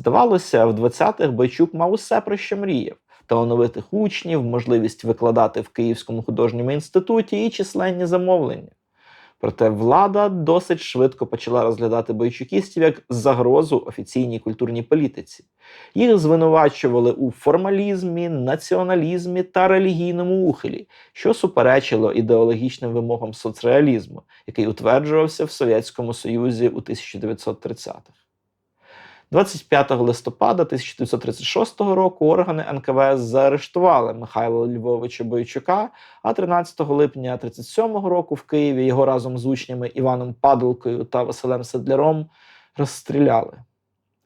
Здавалося, в 20-х Бойчук мав усе про що мріяв: талановитих учнів, можливість викладати в Київському художньому інституті і численні замовлення. Проте влада досить швидко почала розглядати бойчукістів як загрозу офіційній культурній політиці. Їх звинувачували у формалізмі, націоналізмі та релігійному ухилі, що суперечило ідеологічним вимогам соцреалізму, який утверджувався в Совєтському Союзі у 1930-х. 25 листопада 1936 року органи НКВС заарештували Михайла Львовича Бойчука, а 13 липня 1937 року в Києві його разом з учнями Іваном Падалкою та Василем Седляром розстріляли.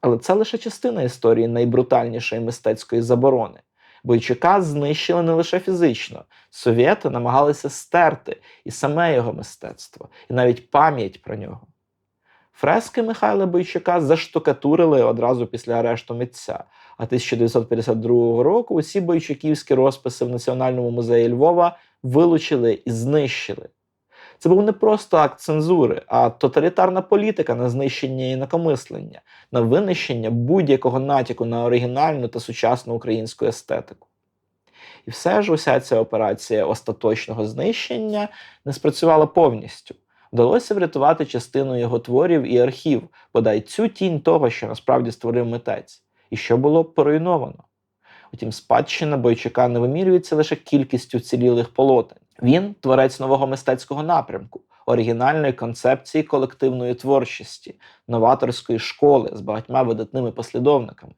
Але це лише частина історії найбрутальнішої мистецької заборони. Бойчука знищили не лише фізично, совєти намагалися стерти і саме його мистецтво, і навіть пам'ять про нього. Фрески Михайла Бойчука заштукатурили одразу після арешту митця. А 1952 року усі бойчуківські розписи в Національному музеї Львова вилучили і знищили. Це був не просто акт цензури, а тоталітарна політика на знищення інакомислення, на винищення будь-якого натяку на оригінальну та сучасну українську естетику. І все ж уся ця операція остаточного знищення не спрацювала повністю. Вдалося врятувати частину його творів і архів, бодай цю тінь того, що насправді створив митець, і що було поруйновано. Утім, спадщина Бойчука не вимірюється лише кількістю цілілих полотен. Він творець нового мистецького напрямку, оригінальної концепції колективної творчості, новаторської школи з багатьма видатними послідовниками.